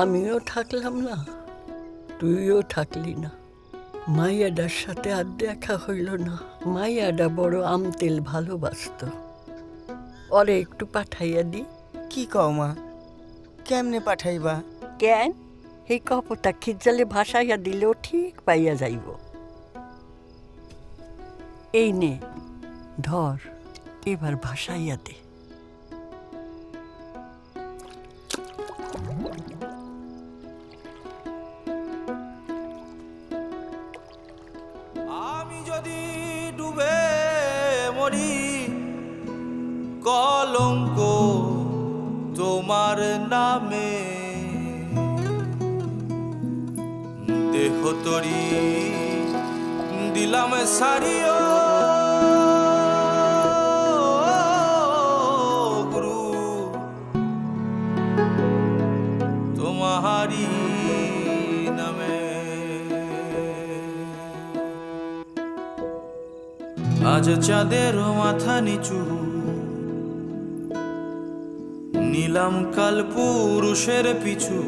আমিও থাকলাম না তুইও থাকলি না। মাইয়াডার সাথে আর দেখা হইল না। মাইয়াডা বড় আমতেল ভালোবাসতো। ওরে একটু পাঠাইয়া দি। কি কও মা? কেমনে পাঠাইবা? কেন? এই কপটা খিজালে ভাসাইয়া দিলেও ঠিক পাইয়া যাইব। এই নে ধর এবার ভাসাইয়া দে। মরি কলঙ্ক তোমার নামে। দেহ তরি দিলাম সারিও আজ চাঁদের মাথা নিচু। নিলাম কাল পুরুষের পিছু।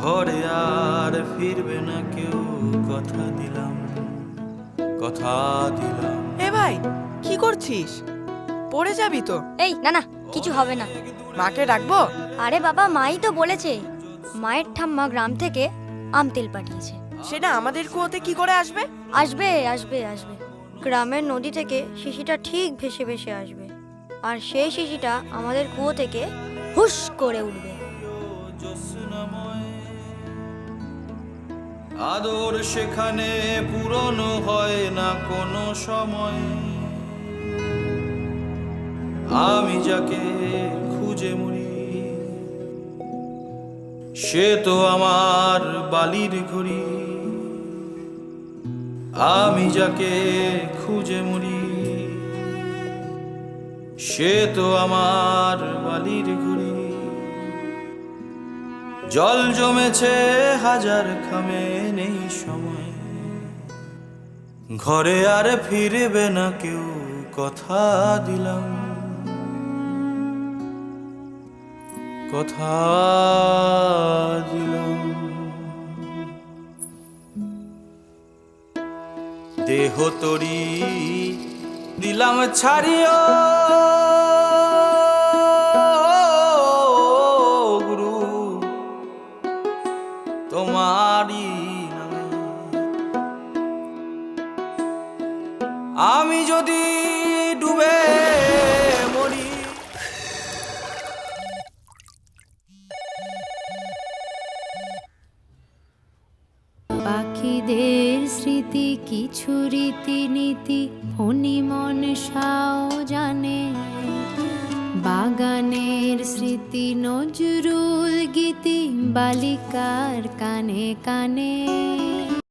ঘরে আর ফিরবে না কেউ কথা দিলাম কথা দিলাম। এ ভাই কি করছিস? পড়ে যাবি তো? এই না না কিছু হবে না। মাকে ডাকবো? আরে বাবা মাই তো বলেছে। মায়ের ঠাম্মা গ্রাম থেকে আমতেল পাঠিয়েছে। সেটা আমাদের কুয়োতে কি করে আসবে? আসবে আসবে আসবে। গ্রামের নদী থেকে শিশিটা ঠিক ভেসে ভেসে আসবে। আর সেই শিশিটা আমাদের কুয়ো থেকে হুস করে উঠবে। আদর সেখানে পুরনো হয় না কোনো সময়। আমি যাকে খুঁজে মরি সে তো আমার বালির ঘড়ি। আমি যাকে খুঁজে মরি, সে তো আমার বালির ঘড়ি জল জমেছে হাজার খামে, নেই সময়। ঘরে আর ফিরবে না কেউ, কথা দিলাম। কথা দিলাম। দেহ তরি দিলাম ছাড়িও। গুরু তোমারি আমি যদি পাখিদের স্মৃতি, কিছু রীতিনীতি ফণি মন সাও জানে। বাগানের স্মৃতি, নজরুল গীতি বালিকার কানে কানে।